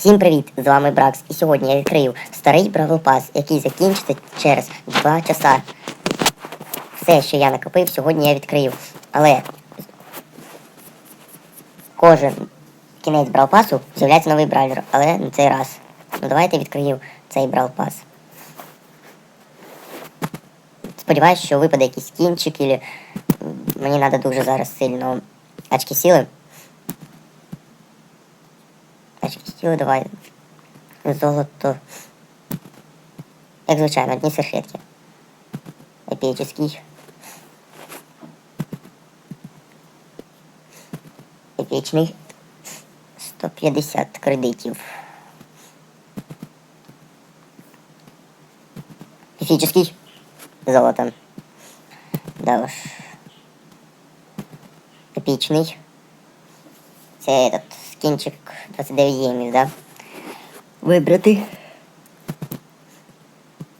Всім привіт! З вами Бракс. І сьогодні я відкрию старий Бравл Пас, який закінчиться через 2 часа. Все, що я накопив, сьогодні я відкрию. Але кожен кінець Брал Пасу з'являється новий бравлер, але не цей раз. Ну давайте відкрию цей Брал Пас. Сподіваюсь, що випаде якийсь кінчик, і мені треба дуже зараз сильно очки сіли. Очки сіли, давай. Золото. Як звичайно, одні серфетки. Епічний. Епічний. 150 кредитів. Міфічний. Золото. Да уж. Епічний. Це этот скінчик 29 ємів, да? Вибрати.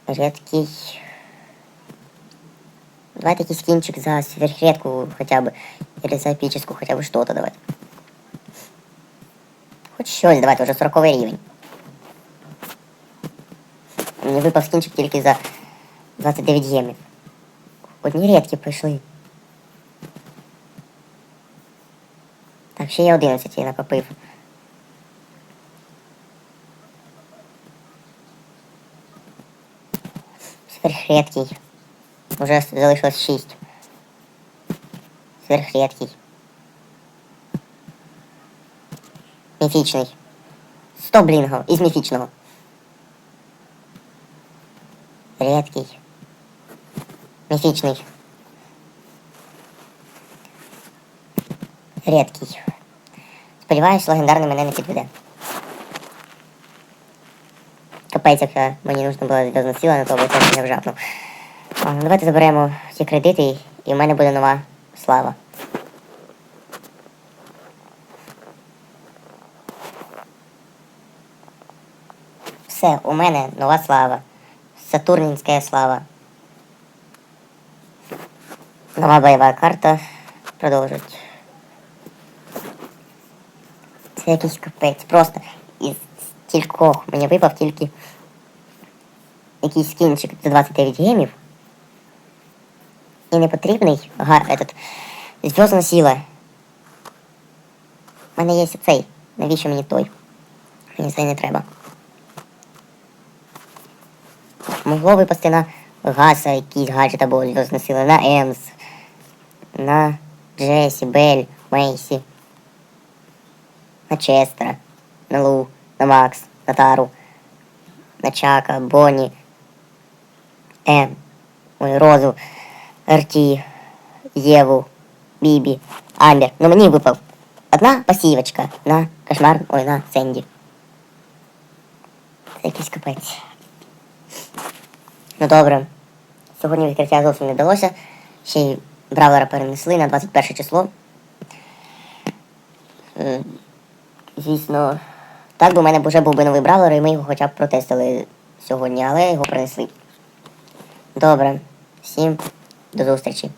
Редкий. Давайте якийсь скинчик за сверхредку хотя бы. Или за эпическую хотя бы что-то давать. Хоч щось давайте, вже 40 рівень. Мені випав скінчик тільки за 29 ємів. Одні рідкі прийшли. Ще є 11 я накопив. Сверхредкий. Уже залишилось 6. Сверхредкий. Міфічний. 100 блінго із міфічного. Редкий. Міфічний. Редкий. Сподіваюсь, легендарний мене не підведе. Капець, як мені нужно було зв'язна сила на то, це я вжапнув. Ну, Давайте заберемо ці кредити, і в мене буде нова слава. Все, у мене нова слава. Сатурнінська слава. Нова бойова карта. Продовжують. Це якийсь капець. Просто із стількох мені випав тільки якийсь скінчик за 29 гемів. І непотрібний га, этот, зв'язна сила. У мене є цей. Навіщо мені той? Мені цей не треба. Могло випасти на Гаса якийсь гаджет або зв'язна сила, на Емс, на Джесі, Бель, Мейсі, на Честера, на Лу, на Макс, на Тару, на Чака, Бонні, Ем, ой, Розу, Арті, Єву, Бібі, Амбер. Ну мені випав одна пасівочка на кошмар, ой, на Сенді. Це якийсь капець. Ну добре. Сьогодні відкриття зовсім не вдалося. Ще й бравлера перенесли на 21 число. Звісно, так би в мене вже був би новий бравлер, і ми його хоча б протестили сьогодні, але його принесли. Добре. Всім до зустрічі.